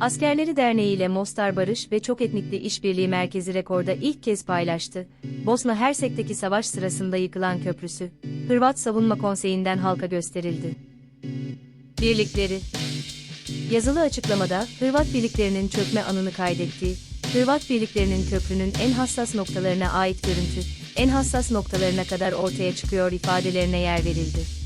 Askerleri Derneği ile Mostar Barış ve Çok Etnikli İşbirliği Merkezi rekorda ilk kez paylaştı. Bosna Hersek'teki savaş sırasında yıkılan köprüsü, Hırvat Savunma Konseyi'nden halka gösterildi. Birlikleri Yazılı açıklamada, Hırvat birliklerinin çökme anını kaydettiği, Hırvat birliklerinin köprünün en hassas noktalarına ait görüntü, en hassas noktalarına kadar ortaya çıkıyor ifadelerine yer verildi.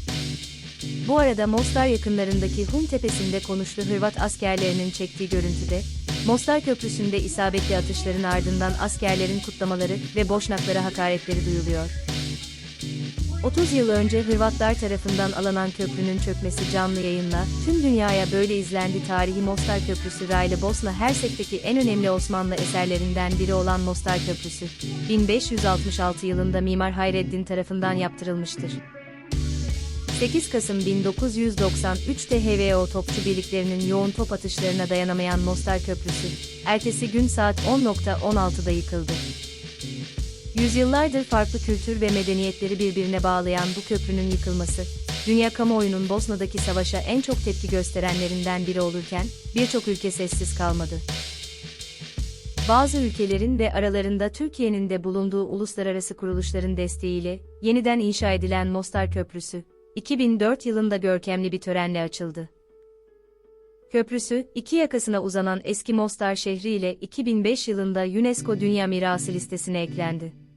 Bu arada Mostar yakınlarındaki Hun tepesinde konuşlu Hırvat askerlerinin çektiği görüntüde, Mostar Köprüsü'nde isabetli atışların ardından askerlerin kutlamaları ve boşnaklara hakaretleri duyuluyor. 30 yıl önce Hırvatlar tarafından alınan köprünün çökmesi canlı yayınla tüm dünyaya böyle izlendi tarihi Mostar Köprüsü raylı Bosna Hersek'teki en önemli Osmanlı eserlerinden biri olan Mostar Köprüsü, 1566 yılında Mimar Hayreddin tarafından yaptırılmıştır. 8 Kasım 1993'te HVO topçu birliklerinin yoğun top atışlarına dayanamayan Mostar Köprüsü, ertesi gün saat 10.16'da yıkıldı. Yüzyıllardır farklı kültür ve medeniyetleri birbirine bağlayan bu köprünün yıkılması, dünya kamuoyunun Bosna'daki savaşa en çok tepki gösterenlerinden biri olurken, birçok ülke sessiz kalmadı. Bazı ülkelerin ve aralarında Türkiye'nin de bulunduğu uluslararası kuruluşların desteğiyle, yeniden inşa edilen Mostar Köprüsü, 2004 yılında görkemli bir törenle açıldı. Köprüsü, iki yakasına uzanan eski Mostar şehri ile 2005 yılında UNESCO Dünya Mirası listesine eklendi.